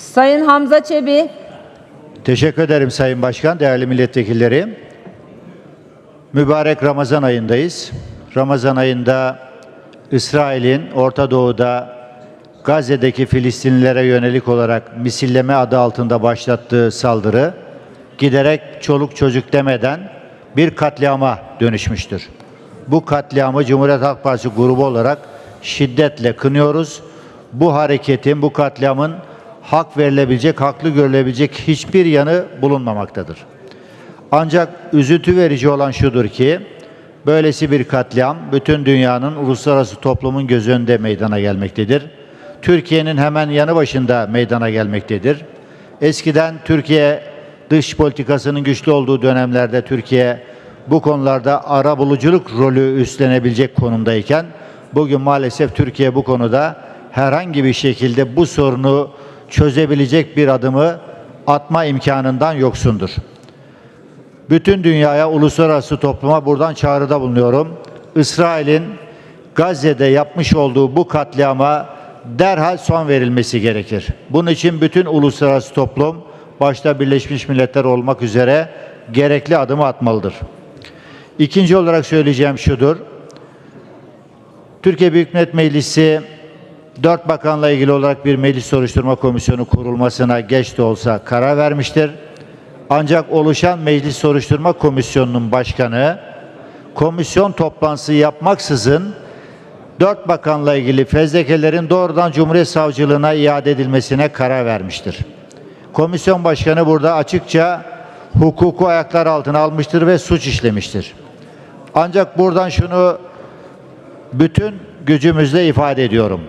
Sayın Hamza Çebi, Teşekkür ederim Sayın Başkan, değerli milletvekilleri. Mübarek Ramazan ayındayız. Ramazan ayında İsrail'in Orta Doğu'da Gazze'deki Filistinlilere yönelik olarak misilleme adı altında başlattığı saldırı giderek çoluk çocuk demeden bir katliama dönüşmüştür. Bu katliamı Cumhuriyet Halk Partisi grubu olarak şiddetle kınıyoruz. Bu hareketin, bu katliamın hak verilebilecek, haklı görülebilecek hiçbir yanı bulunmamaktadır. Ancak üzüntü verici olan şudur ki, böylesi bir katliam bütün dünyanın, uluslararası toplumun göz önünde meydana gelmektedir. Türkiye'nin hemen yanı başında meydana gelmektedir. Eskiden Türkiye dış politikasının güçlü olduğu dönemlerde Türkiye bu konularda ara buluculuk rolü üstlenebilecek konumdayken bugün maalesef Türkiye bu konuda herhangi bir şekilde bu sorunu çözebilecek bir adımı atma imkanından yoksundur. Bütün dünyaya, uluslararası topluma buradan çağrıda bulunuyorum. İsrail'in Gazze'de yapmış olduğu bu katliama derhal son verilmesi gerekir. Bunun için bütün uluslararası toplum, başta Birleşmiş Milletler olmak üzere gerekli adımı atmalıdır. İkinci olarak söyleyeceğim şudur. Türkiye Büyük Millet Meclisi dört bakanla ilgili olarak bir meclis soruşturma komisyonu kurulmasına geç de olsa karar vermiştir. Ancak oluşan Meclis Soruşturma Komisyonu'nun başkanı komisyon toplantısı yapmaksızın dört bakanla ilgili fezlekelerin doğrudan Cumhuriyet Savcılığına iade edilmesine karar vermiştir. Komisyon başkanı burada açıkça hukuku ayaklar altına almıştır ve suç işlemiştir. Ancak buradan şunu bütün gücümüzle ifade ediyorum.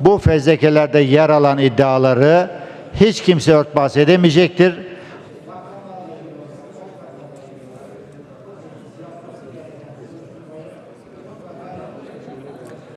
Bu fezlekelerde yer alan iddiaları hiç kimse örtbas edemeyecektir